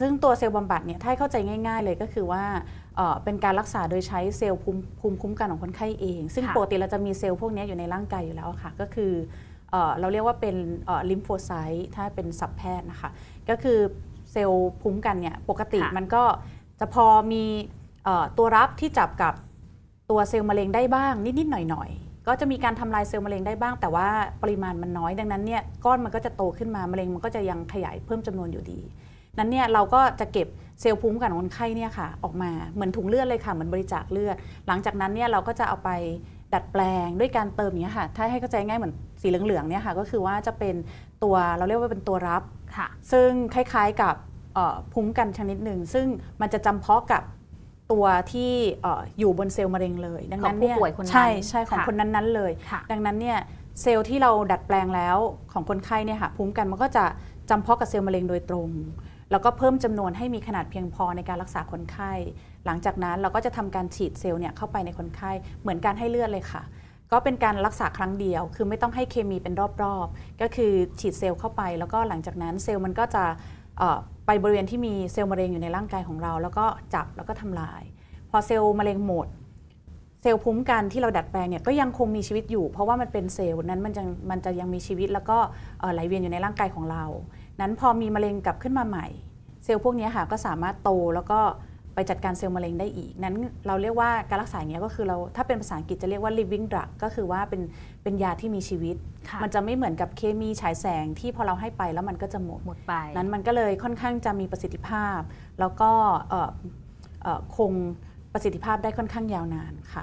ซึ่งตัวเซลล์บำบัดเนี่ยถ้าให้เข้าใจง่ายๆเลยก็คือว่าเอ่อเป็นการรักษาโดยใช้เซลล์ภูมิภูมิคุ้มกันของคนไข้เอง ซึ่งค่ะปกติเราจะมีเซลล์พวกนี้อยู่ในร่างกายอยู่แล้วค่ะ ก็คือเอ่อเราเรียกว่าเป็นลิมโฟไซต์ถ้าเป็นศัพท์แพทย์นะคะ ก็คือเซลล์ภูมิคุ้มกันเนี่ยปกติค่ะมันก็จะพอมีเอ่อตัวรับที่จับกับตัวเซลล์มะเร็งได้บ้างนิดๆหน่อยๆ ก็จะมีการทำลายเซลล์มะเร็งได้บ้าง แต่ว่าปริมาณมันน้อยดังนั้นเนี่ยก้อนมันก็จะโตขึ้นมามะเร็งมันก็จะยังขยายเพิ่มจำนวนอยู่ดี นั้นเนี่ยเราก็จะเก็บเซลล์ภูมิคุ้มกันของคนไข้เนี่ยค่ะออกมาเหมือนถุงเลือดเลยค่ะเหมือนบริจาคเลือด หลังจากนั้นเนี่ยเราก็จะเอาไปดัดแปลงด้วยการเติมอย่างเงี้ยค่ะ ถ้าให้เข้าใจง่ายเหมือนสีเหลืองๆเนี่ยค่ะก็คือว่าจะเป็นตัวเราเรียกว่าเป็นตัวรับค่ะซึ่งคล้ายๆกับเอ่อภูมิคุ้มกันชนิดหนึ่ง ซึ่งมันจะจำเพาะกับตัวที่เอ่ออยู่บนเซลล์มะเร็งเลย ดังนั้นเนี่ยของผู้ป่วยคนนั้นใช่ใช่ของค่ะคนนั้นๆเลยค่ะดังนั้นเนี่ยเซลล์ที่เราดัดแปลงแล้วของคนไข้เนี่ยค่ะภูมิคุ้มกันมันก็จะจำเพาะกับเซลล์มะเร็งโดยตรง แล้วก็เพิ่มจำนวนให้มีขนาดเพียงพอในการรักษาคนไข้ หลังจากนั้นเราก็จะทำการฉีดเซลล์เนี่ยเข้าไปในคนไข้เหมือนการให้เลือดเลยค่ะ ก็เป็นการรักษาครั้งเดียว คือไม่ต้องให้เคมีเป็นรอบๆ ก็คือฉีดเซลล์เข้าไป แล้วก็หลังจากนั้นเซลล์มันก็จะไปบริเวณที่มีเซลล์มะเร็งอยู่ในร่างกายของเรา แล้วก็จับแล้วก็ทำลาย พอเซลล์มะเร็งหมด เซลล์ภูมิคุ้มกันที่เราดัดแปลงเนี่ยก็ยังคงมีชีวิตอยู่ เพราะว่ามันเป็นเซลล์นั้นมันจะมันจะยังมีชีวิตแล้วก็เอ่อไหลเวียนอยู่ในร่างกายของเรา นั้นพอมีมะเร็งกลับขึ้นมาใหม่ เซลล์พวกเนี้ยค่ะก็สามารถโตแล้วก็ไปจัดการเซลล์มะเร็งได้อีก นั้นเราเรียกว่าการรักษาอย่างเงี้ยก็คือเราถ้าเป็นภาษาอังกฤษจะเรียกว่า living drug ก็คือว่าเป็นเป็นยาที่มีชีวิตค่ะมันจะไม่เหมือนกับเคมีฉายแสงที่พอเราให้ไปแล้วมันก็จะหมดหมดไป นั้นมันก็เลยค่อนข้างจะมีประสิทธิภาพ แล้วก็เอ่อเอ่อคงประสิทธิภาพได้ค่อนข้างยาวนานค่ะ